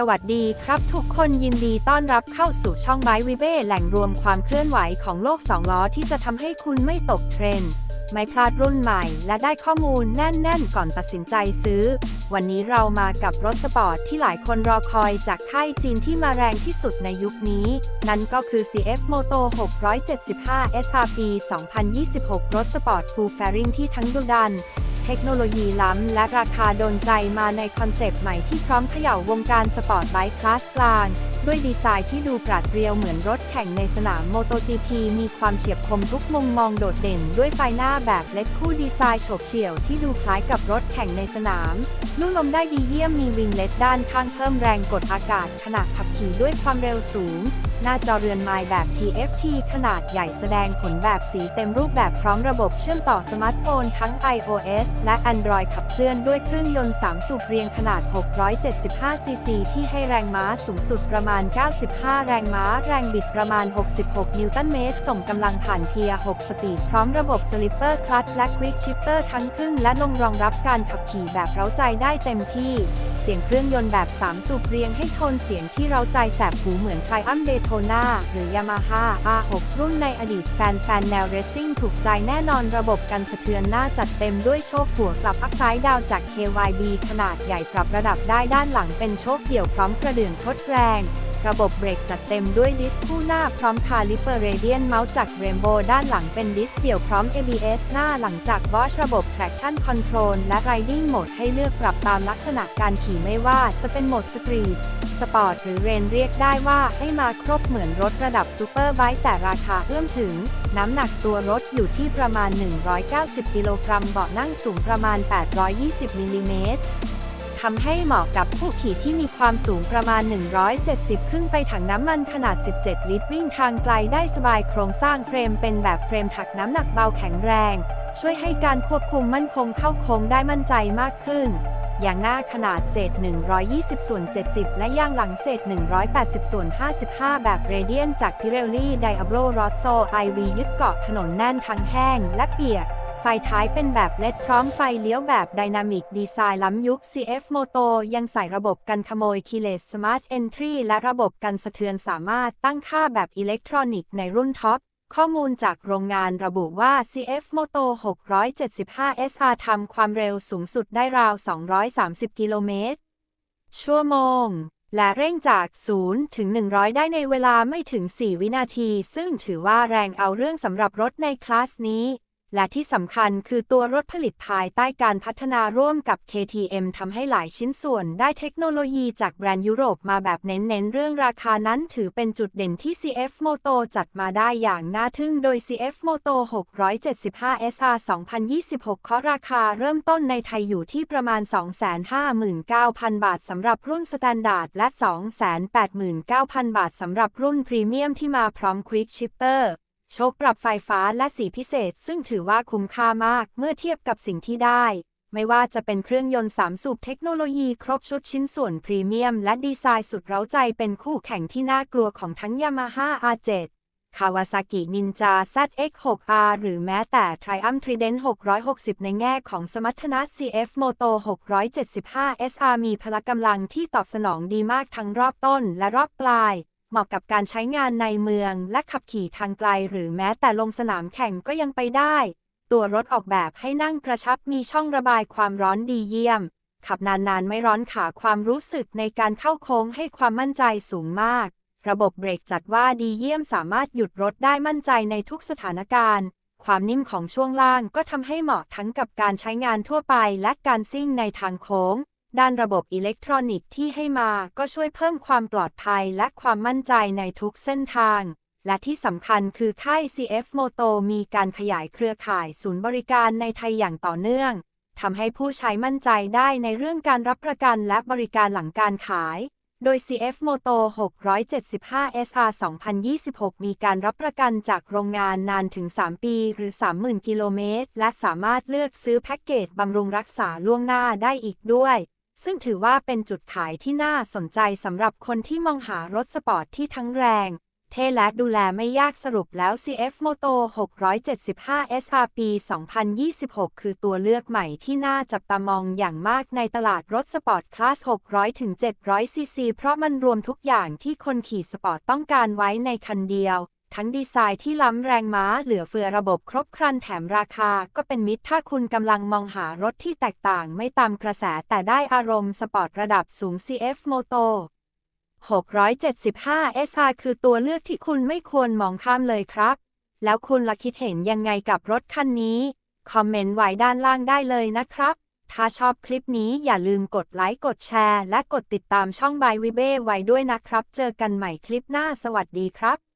สวัสดีครับทุกคนยินดีต้อนรับเข้าสู่ช่องไบวิเบ้แหล่งรวมความเคลื่อนไหวของโลกสองล้อที่จะทำให้คุณไม่ตกเทรนด์ไม่พลาดรุ่นใหม่ และได้ข้อมูลแน่น ๆ ก่อนตัดสินใจซื้อ วันนี้เรามากับรถสปอร์ตที่หลายคนรอคอยจากค่ายจีนที่มาแรงที่สุดในยุคนี้ นั่นก็คือ CF Moto 675 SRP 2026 รถสปอร์ต Full Fairing ที่ทั้งดุดัน เทคโนโลยีล้ำ และราคาโดนใจมาในคอนเซปต์ใหม่ที่พร้อมเขย่าวงการสปอร์ตไบค์คลาสกลาง ด้วยดีไซน์ที่ดูปราดเปรียวเหมือนรถแข่งในสนาม MotoGP มีความเฉียบคมทุกมุมมองโดดเด่น ด้วยไฟหน้าแบบเล็ดคู่ดีไซน์โฉบเฉี่ยวที่ดูคล้ายกับรถแข่งในสนามลู่ลมได้ดีเยี่ยมมีวิงเล็ดด้านข้างเพิ่มแรงกดอากาศขณะขับขี่ด้วยความเร็วสูง หน้าจอเรือนไม้แบบ TFT ขนาดใหญ่แสดงผลแบบสีเต็มรูปแบบพร้อมระบบเชื่อมต่อสมาร์ทโฟนทั้ง iOS และ Android ขับเคลื่อนด้วยเครื่องยนต์ 3 สูบเรียงขนาด 675 ซีซีที่ให้แรงม้าสูงสุดประมาณ 95 แรงม้า แรงบิดประมาณ 66 นิวตันเมตร ส่งกำลังผ่านเกียร์ 6 สปีด พร้อมระบบสลิปเปอร์คลัตช์และควิกชิปเปอร์ทั้งขึ้นและลงรองรับการขับขี่แบบเร้าใจได้เต็มที่ เสียงเครื่องยนต์แบบ 3 สูบเรียงให้โทนเสียงที่เร้าใจแสบหูเหมือนไทม์เบตโคล่าหรือยามาฮ่า R6 รุ่นในอดีตแฟนๆแนวเรซซิ่งถูกใจแน่นอนระบบกันสะเทือนหน้าจัดเต็มด้วยโชคหัวกลับอัพไซด์ดาวจาก KYB ขนาดใหญ่ปรับระดับได้ด้านหลังเป็นโชคเดี่ยวพร้อมกระเดื่องทดแรง ระบบเบรกจัดเต็มด้วยดิสก์คู่หน้าพร้อมคาลิเปอร์เรเดียนเมาส์จาก Rainbow ด้านหลังเป็นดิสก์เดี่ยวพร้อม ABS หน้าหลังจาก Bosch ระบบ Traction Control และ Riding Mode ให้เลือกปรับตามลักษณะการขี่ไม่ว่าจะเป็นโหมดสตรีทสปอร์ตหรือเรนเรียกได้ว่าให้มาครบเหมือนรถระดับซูเปอร์ไบค์แต่ราคาเอื้อมถึง น้ำหนักตัวรถอยู่ที่ประมาณ 190 กิโลกรัมเบาะนั่งสูงประมาณ 820มิลลิเมตร ทำให้เหมาะกับผู้ขี่ที่มีความสูงประมาณ 170 ขึ้นไปถังน้ำมันขนาด 17 ลิตรวิ่งทางไกลได้สบายโครงสร้างเฟรมเป็นแบบเฟรมถักน้ำหนักเบาแข็งแรง ช่วยให้การควบคุมมั่นคงเข้าโค้งได้มั่นใจมากขึ้น อย่างหน้าขนาดเศษ 120 ส่วน 70 และย่างหลังเศษ 180 ส่วน 55 แบบเรเดียนจาก Pirelli Diablo Rosso IV ยึดเกาะถนนแน่นทั้งแห้งและเปียก ไฟท้ายเป็นแบบเลดพร้อมไฟเลี้ยวแบบไดนามิกดีไซน์ล้ำยุค CF Moto ยังใส่ระบบกันขโมย Keyless Smart Entry และระบบกันสะเทือนสามารถตั้งค่าแบบอิเล็กทรอนิกส์ในรุ่นท็อปข้อมูลจากโรงงานระบุว่า CF Moto 675 SR ทำความเร็วสูงสุดได้ราว 230 กิโลเมตร ชั่วโมง และเร่งจาก 0 ถึง 100 ได้ในเวลาไม่ถึง 4 วินาที ซึ่งถือว่าแรงเอาเรื่องสำหรับรถในคลาสนี้ และที่สำคัญคือตัวรถผลิตภายใต้การพัฒนาร่วมกับ KTM ทำให้หลายชิ้นส่วนได้เทคโนโลยีจากแบรนด์ยุโรปมาแบบเน้นๆ เรื่องราคานั้นถือเป็นจุดเด่นที่ CF Moto จัดมาได้อย่างน่าทึ่งโดย CF Moto 675 SR 2026 เคาะราคาเริ่มต้นในไทยอยู่ที่ประมาณ 259,000 บาทสำหรับรุ่นสแตนดาร์ดและ 289,000 บาทสำหรับรุ่นพรีเมียมที่มาพร้อม Quick Shifter โชคปรับไฟฟ้าและสีพิเศษ ซึ่งถือว่าคุ้มค่ามากเมื่อเทียบกับสิ่งที่ได้ ไม่ว่าจะเป็นเครื่องยนต์ 3 สูบเทคโนโลยีครบชุดชิ้นส่วนพรีเมียม และดีไซน์สุดเร้าใจเป็นคู่แข่งที่น่ากลัวของทั้ง Yamaha R7 Kawasaki Ninja ZX6R หรือแม้แต่ Triumph Trident 660 ในแง่ของสมรรถนะ CF Moto 675 SR มีพละกำลังที่ตอบสนองดีมากทั้งรอบต้นและรอบปลาย เหมาะกับการใช้งานในเมืองและขับขี่ทางไกลหรือแม้แต่ลงสนามแข่งก็ยังไปได้ ตัวรถออกแบบให้นั่งกระชับมีช่องระบายความร้อนดีเยี่ยม ขับนานๆไม่ร้อนขาความรู้สึกในการเข้าโค้งให้ความมั่นใจสูงมาก ระบบเบรกจัดว่าดีเยี่ยมสามารถหยุดรถได้มั่นใจในทุกสถานการณ์ ความนิ่มของช่วงล่างก็ทำให้เหมาะทั้งกับการใช้งานทั่วไปและการซิ่งในทางโค้ง ด้านระบบอิเล็กทรอนิกส์ที่ให้มาก็ช่วยเพิ่มความปลอดภัยและความมั่นใจในทุกเส้นทาง และที่สำคัญคือค่าย CF Moto มีการขยายเครือข่ายศูนย์บริการในไทยอย่างต่อเนื่องทำให้ผู้ใช้มั่นใจได้ในเรื่องการรับประกันและบริการหลังการขาย โดย CF Moto 675 SR 2026 มีการรับประกันจากโรงงานนานถึง 3 ปีหรือ 30,000 กิโลเมตร และสามารถเลือกซื้อแพ็กเกจบำรุงรักษาล่วงหน้าได้อีกด้วย ซึ่งถือว่าเป็นจุดขายที่น่าสนใจสำหรับคนที่มองหารถสปอร์ตที่ทั้งแรง เท่และดูแลไม่ยากสรุปแล้ว CF Moto 675 SRP 2026 คือตัวเลือกใหม่ที่น่าจับตามองอย่างมากในตลาดรถสปอร์ตคลาส 600-700 ซีซี เพราะมันรวมทุกอย่างที่คนขี่สปอร์ตต้องการไว้ในคันเดียว ทั้งดีไซน์ที่ล้ำแรงม้าเหลือเฟือระบบครบครันแถมราคาก็เป็นมิตรถ้าคุณกำลังมองหารถที่แตกต่างไม่ตามกระแสแต่ได้อารมณ์สปอร์ตระดับสูง CF Moto 675 SR คือตัวเลือกที่คุณไม่ควรมองข้ามเลยครับ แล้วคุณละคิดเห็นยังไงกับรถคันนี้ คอมเมนต์ไว้ด้านล่างได้เลยนะครับ ถ้าชอบคลิปนี้อย่าลืมกดไลค์กดแชร์ และกดติดตามช่องบายวิเบ้ไว้ด้วยนะครับ เจอกันใหม่คลิปหน้าสวัสดีครับ